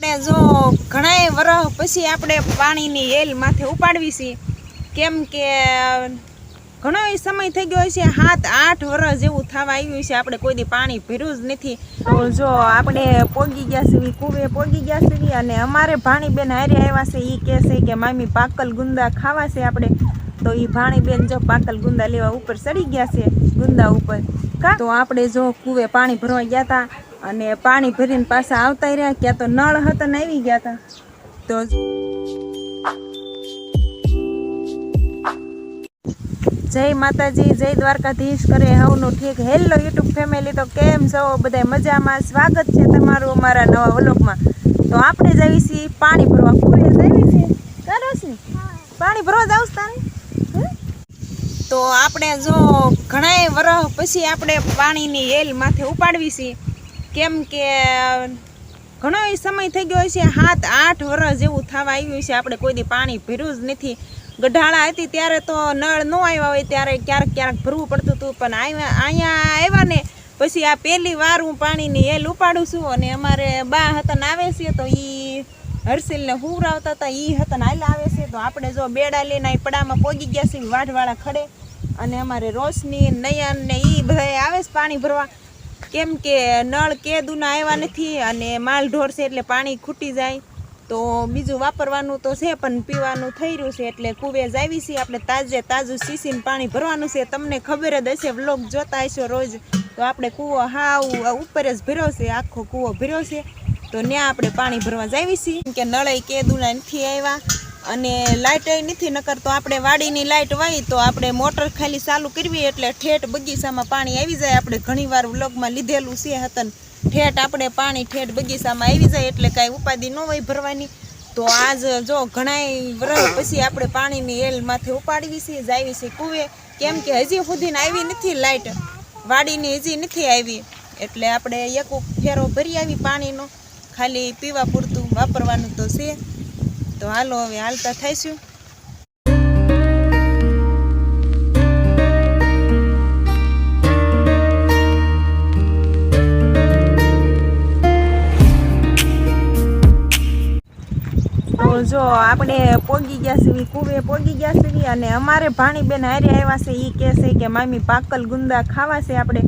આપણે જો ઘણાય વરસ પછી આપણે પાણીની એલ માથે ઉપાડવી છે. કેમ કે, ઘણો સમય થઈ ગયો છે, સાત, આઠ વર્ષ જેવું થવા આવ્યું છે, આપણે કોઈ દી પાણી ભર્યું જ નથી. જો આપણે પોગી ગયા છીએ, કુવે પોગી ગયા છીએ, અને અમારે ભાણીબેન હારે આવ્યા છે એ કહે છે કે મામી પાકલ ગુંદા ખાવા છે આપણે. તો એ ભાણીબેન જો પાકલ ગુંદા લેવા ઉપર ચડી ગયા છે, ગુંદા ઉપર. તો આપણે જો કુવે પાણી ભરવા ગયા હતા અને પાણી ભરીને પાછા આવતા રહ્યા. ક્યાં તો નળ હતા ને આવી ગયા હતા તો જય માતાજી, જય દ્વારકાધીશ કરે હવનું ઠીક. હેલો યુટ્યુબ ફેમિલી તો કેમ છો? બધા મજામાં? સ્વાગત છે તમારું અમારા નવા વ્લોગમાં. તો આપણે જઈએ છીએ પાણી ભરવા. કુએ જઈએ છીએ કરો છે પાણી ભરવા જાવ તારે? તો આપણે જો ઘણાય વરસ પછી આપણે પાણીની એલ માથે ઉપાડવી છે. કેમ કે ઘણો સમય થઈ ગયો છે સાત, આઠ વર્ષ જેવું થવા આવ્યું છે, આપણે કોઈ દી પાણી ભર્યું જ નથી. ગઢાળા હતી ત્યારે તો નળ ન આવ્યા હોય ત્યારે ક્યારેક ક્યારેક ભરવું પડતું હતું, પણ આવ્યા અહીંયા આવ્યા ને પછી આ પહેલી વાર હું પાણીની એલ ઉપાડું છું અને અમારે બા હતા આવે છે તો એ હર્ષિલને હુવરાવતા હતા એ હતા ને હાલ આવે છે. તો આપણે જો બેડા લઈને એ પડામાં પોગી ગયા છીએ, વાઢવાળા ખડે. અને અમારે રોશની, નયન ને એ બધા આવે છે પાણી ભરવા. કેમ કે નળ કેદુના આવ્યા નથી અને માલ ઢોર છે એટલે પાણી ખૂટી જાય. તો બીજું વાપરવાનું તો છે, પણ પીવાનું થઈ રહ્યું છે એટલે કુવેજ આવી છે. આપણે તાજે તાજું સીસીને પાણી ભરવાનું છે. તમને ખબર જ હશે, વ્લોગ જોતા હશો રોજ. તો આપણે કૂવો હાવ ઉપર જ ભર્યો છે, આખો કૂવો ભર્યો છે. તો ત્યાં આપણે પાણી ભરવા જાવી છીએ. કે નળે કેદુના નથી આવ્યા. અને લાઇટ નથી, નકર તો આપણે વાડીની લાઇટ વાય તો આપણે મોટર ખાલી ચાલુ કરવી એટલે ઠેઠ બગીચામાં પાણી આવી જાય. આપણે ઘણીવાર વ્લોગમાં લીધેલું છે હતન. ઠેઠ આપણે પાણી ઠેઠ બગીચામાં આવી જાય એટલે કાંઈ ઉપાધિ ન હોય ભરવાની. તો આજ જો ઘણાય વર્ષ પછી આપણે પાણીની એલ માથે ઉપાડવી છે, જાવી છે કુવે. કેમ કે હજી સુધીને આવી નથી લાઇટ વાડીની હજી નથી આવી. એટલે આપણે એક ફેરો ભરી આવી પાણીનો. ખાલી પીવા પૂરતું વાપરવાનું તો છે. તો હાલો, હવે હાલતા થઈશું. જો, આપણે પોગી ગયા છીએ કુવે પોગી ગયા છીએ, અને અમારે ભાણીબેન હારે આવ્યા છે એ કહે છે કે મામી પાકલ ગુંદા ખાવા છે આપણે.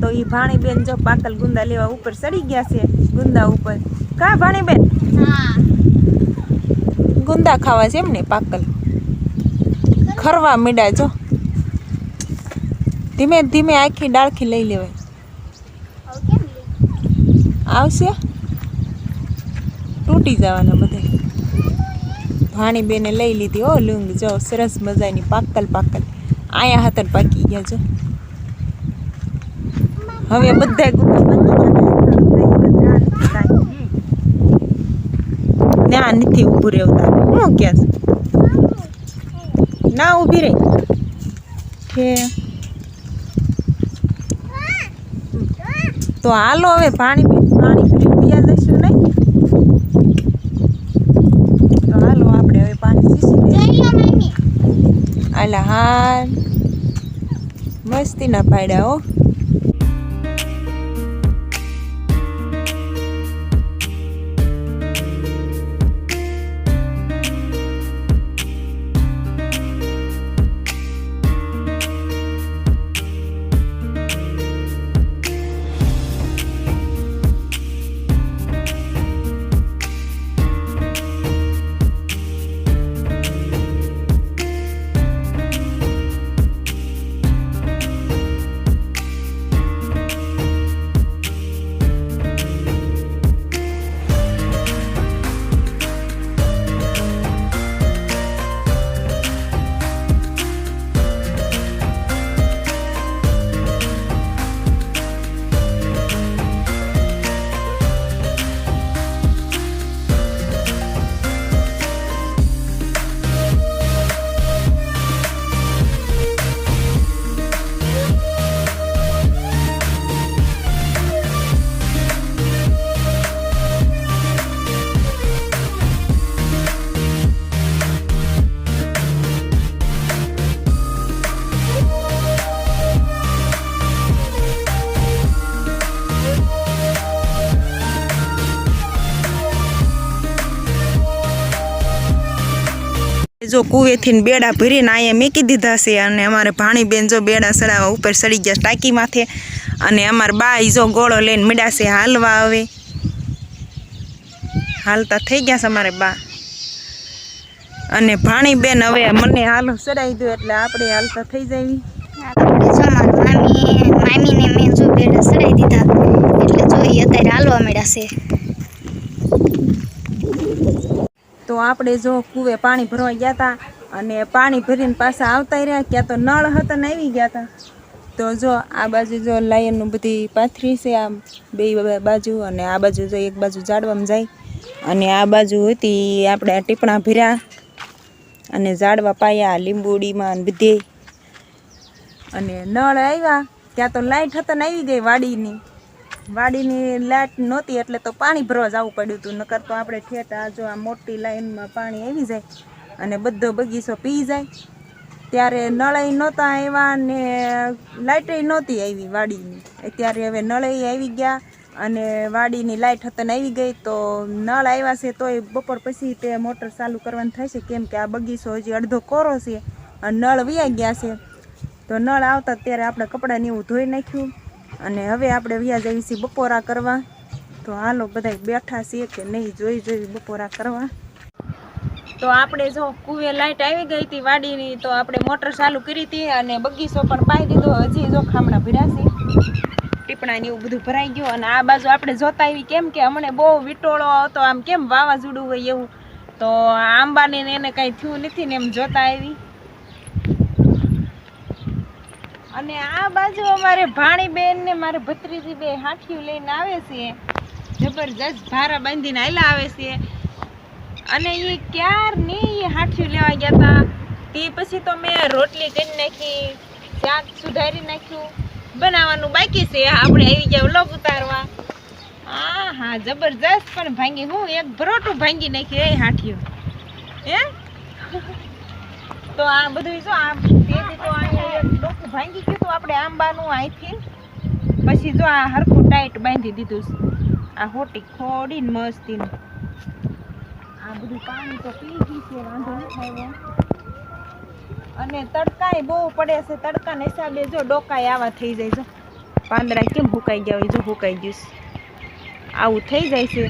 તો એ ભાણીબેન જો પાકલ ગુંદા લેવા ઉપર ચડી ગયા છે, ગુંદા ઉપર. કા ભાણીબેન? ગુંદા ખાવા છે એમ ને પાકલ. ખરવા મીડા જો. ધીમે ધીમે આખી ડાળખી લઈ લેવાય. આવશે? તૂટી જવાના બધા. ભાણી બેને લઈ લીધી હો લુંગ. જો સરસ મજાની પાકલ પાકલ. આયા હાથર પાકી ગયા જો. હવે બધા ના નથી ઊભું રહેવું તારે હું કે ના ઊભી રહી. કે તો હાલો હવે પાણી પાણી પી પીયા જઈશું નહીં તો હાલો આપણે હવે પાણી પીસી દઈએ હાલ મસ્તીના પાડ્યા હો. જો કુવેથી બેડા ભરીને અહીંયા મેકી દીધા છે અને અમારે ભાણીબેન જો બેડા સડાવવા ઉપર સડી ગયા ટાંકી માથે અને અમાર બાઈ જો ગોળો લઈને મીડા છે હાલવા હવે. હાલતા થઈ ગયા છે અમારે બા. અને ભાણીબેન હવે મને હાલો સડાઈ દો એટલે આપણે હાલતા થઈ જાવી. આપણે જો મારા મામી મામીને મેં જો બેડા સડાઈ દીધા. એટલે જોઈએ અત્યારે હાલવા મળ્યા છે. તો આપણે જો કૂવે પાણી ભરવા ગયા હતા અને પાણી ભરીને પાછા આવતા રહ્યા, ક્યાં તો નળ હતા ને આવી ગયા હતા તો જો આ બાજુ જો લાયનનું બધી પાથરી છે આમ, બે બાજુ અને આ બાજુ જો એક બાજુ ઝાડવામાં જાય. અને આ બાજુ હતી આપણે આ ટીપણા ભર્યા અને ઝાડવા પાયા લીંબુડીમાં બધે. અને નળ આવ્યા, ત્યાં તો લાઈટ હતા ને આવી ગઈ વાડીની. વાડીની લાઇટ નહોતી એટલે તો પાણી ભરવા જવું પડ્યું હતું. નકર તો આપણે ઠેઠ જો આ મોટી લાઈનમાં પાણી આવી જાય અને બધો બગીચો પી જાય. ત્યારે નળાઈ નહોતા આવ્યા ને લાઇટય નહોતી આવી વાડીની. અત્યારે હવે નળાઈ આવી ગયા અને વાડીની લાઇટ હતા આવી ગઈ તો નળ આવ્યા છે તોય બપોર પછી તે મોટર ચાલુ કરવાનું થાય છે કેમ કે આ બગીચો હજી અડધો કોરો છે અને નળ વ્યા ગયા છે. તો નળ આવતા ત્યારે આપણે કપડાને એવું ધોઈ નાખ્યું. અને હવે આપણે વ્યા જઈએ છીએ બપોરા કરવા. તો હાલો બધા બેઠા છીએ કે નહીં, જોઈ જોઈ બપોરા કરવા. તો આપણે જો કુવે લાઈટ આવી ગઈ હતી વાડીની, તો આપણે મોટર ચાલુ કરી હતી અને બગીચો પણ પાઈ દીધો. હજી જો ખામણા ભર્યા છે. ટીપણા ને એવું બધું ભરાઈ ગયું અને આ બાજુ આપણે જોતા આવી કેમ કે હમણે બહુ વિટોળો આવતો, આમ કેમ વાવાઝોડું હોય એવું. તો આંબાને એને કાંઈ થયું નથી ને એમ જોતા આવી. અને આ બાજુ અમારે ભાણીબેન ને મારે ભત્રીજી બે હાંઠિયું લઈને આવે છે. જબરજસ્ત ભારા બાંધીને હાલ્યા આવે છે. અને એ ક્યારની એ હાંઠિયું લેવા ગયા હતા તે પછી તો મેં રોટલી કરી નાખી, શાક સુધારી નાખ્યું. બનાવવાનું બાકી છે. આપણે આવી ગયા વ્લોગ ઉતારવા. હા હા, જબરજસ્ત પણ ભાંગી. હું એક ભરોટું ભાંગી નાખ્યું એ હાંઠિયું. હે? તો આ બધું જો, આ તેથી તો અહીંયા એક ભાંગી ગયું હતું આપણે આંબાનું અહીંથી પછી જો આ હરખું ટાઈટ બાંધી દીધું આ હોટી ખોડીને મસ્તીનું. આ બધું પાણી તો પી ગયું છે, વાંધો નથી આવ્યો. અને તડકાય બહુ પડે છે, તડકાના હિસાબે જો ડોકાય આવા થઈ જાય છે. પાંદડા કેમ હુકાઈ ગયા હોય, જો હુકાઈ ગયું આવું થઈ જાય છે.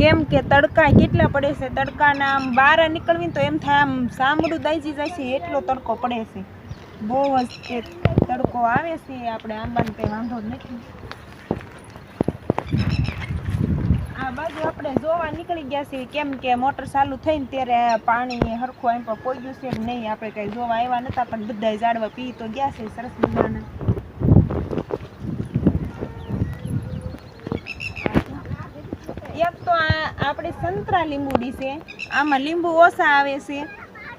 કેમ કે તડકા કેટલા પડે છે, તડકાના આમ બહાર નીકળવી તો એમ થાય, આમ સામડું દાઈજી જાય છે, એટલો તડકો પડે છે. બહુ જ તડકો આવે છે, આપણે આંબાને કંઈ વાંધો નથી. આ બાજુ આપણે જોવા નીકળી ગયા છીએ, કેમ કે મોટર ચાલુ થઈને ત્યારે પાણી હરખું એમ પર પોગ્યું છે કે નહીં, આપણે કઈ જોવા આવ્યા નતા, પણ બધા ઝાડવા પી તો ગયા છે સરસ મજાના. એક તો આ આપણે સંતરા લીંબુડી છે, આમાં લીંબુ ઓછા આવે છે.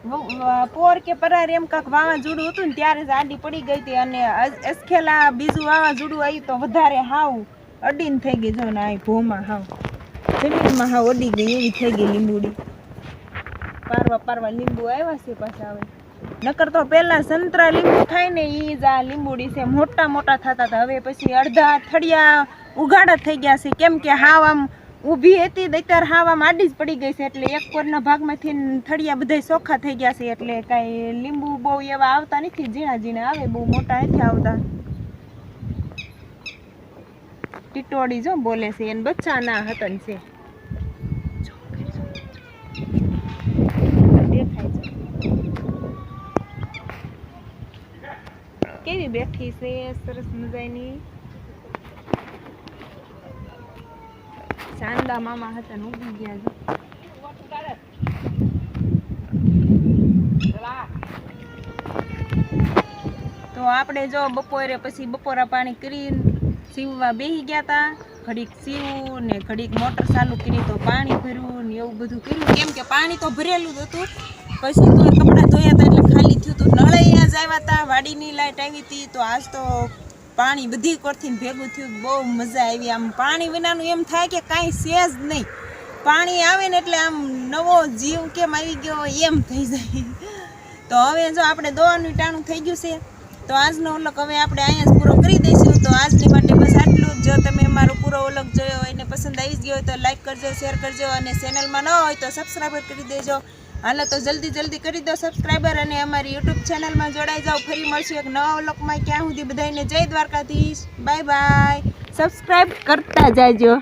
પોર કે પરાર એમ કાંક વાવાઝોડું હતું ને ત્યારે જ આડી પડી ગઈ હતી અને અસ- અસખેલા બીજું વાવાઝોડું આવ્યું તો વધારે હાવ અડીને થઈ ગઈ જો ને આ ભોમાં હાવ. જમીનમાં હાવ અડી ગઈ એવી થઈ ગઈ લીંબુડી. પારવા પારવા લીંબુ આવ્યા છે પાછા હવે. નકર તો પહેલાં સંતરા લીંબુ થાય ને એ જ આ લીંબુડી છે. મોટા મોટા થતા હતા. હવે પછી અડધા થળિયા ઉગાડા થઈ ગયા છે. કેમ કે હાવ આમ ઊભી હતી દૈતાર હાવા આડી જ પડી ગઈ છે એટલે એક કોરના ભાગમાંથી થળિયા બધાય ચોખ્ખા થઈ ગયા છે એટલે કાંઈ લીંબુ બહુ એવા આવતા નથી, ઝીણા ઝીણા આવે, બહુ મોટા નથી આવતા. ટીટોડી જો બોલે છે, એને બચ્ચા ના હતન છે. કેવી બેઠી છે, સરસ મજાની? ચાંદા મામા હતા ને ઉગી ગયા છે. તો આપણે જો બપોરે પછી બપોરા પાણી કરીને સીવવા બેસી ગયા હતા ઘડીક સીવું ને ઘડીક મોટર ચાલુ કરી તો પાણી ભર્યું ને એવું બધું કર્યું. કેમ કે પાણી તો ભરેલું જ હતું. પછી તો કપડાં ધોયા હતા એટલે ખાલી થયું હતું નળે જ આવ્યા હતા વાડીની લાઇટ આવી હતી તો આજ તો પાણી બધી કોરથી ભેગું થયું, બહુ મજા આવી. આમ પાણી વિનાનું એમ થાય કે કાંઈ છે જ નહીં. પાણી આવે ને એટલે આમ નવો જીવ કેમ આવી ગયો એમ થઈ જાય. તો હવે જો આપણે દોવાનું ટાણું થઈ ગયું છે, તો આજનો ઓલક હવે આપણે અહીંયા જ પૂરો કરી દઈશું. તો આજની માટે બસ આટલું જ. જો તમે મારો પૂરો ઓલક જોયો હોય ને પસંદ આવી ગયો હોય તો લાઈક કરજો, શેર કરજો અને ચેનલમાં ન હોય તો સબસ્ક્રાઈબ કરી દેજો. હાલો તો જલ્દી જલ્દી કરી દો સબસ્ક્રાઈબર અને અમારી યુટ્યુબ ચેનલમાં જોડાઈ જાઓ. ફરી મળશું એક નવા વ્લોગમાં. ક્યાં સુધી બધાને જય દ્વારકાધીશ. બાય બાય સબસ્ક્રાઈબ કરતા જાજો.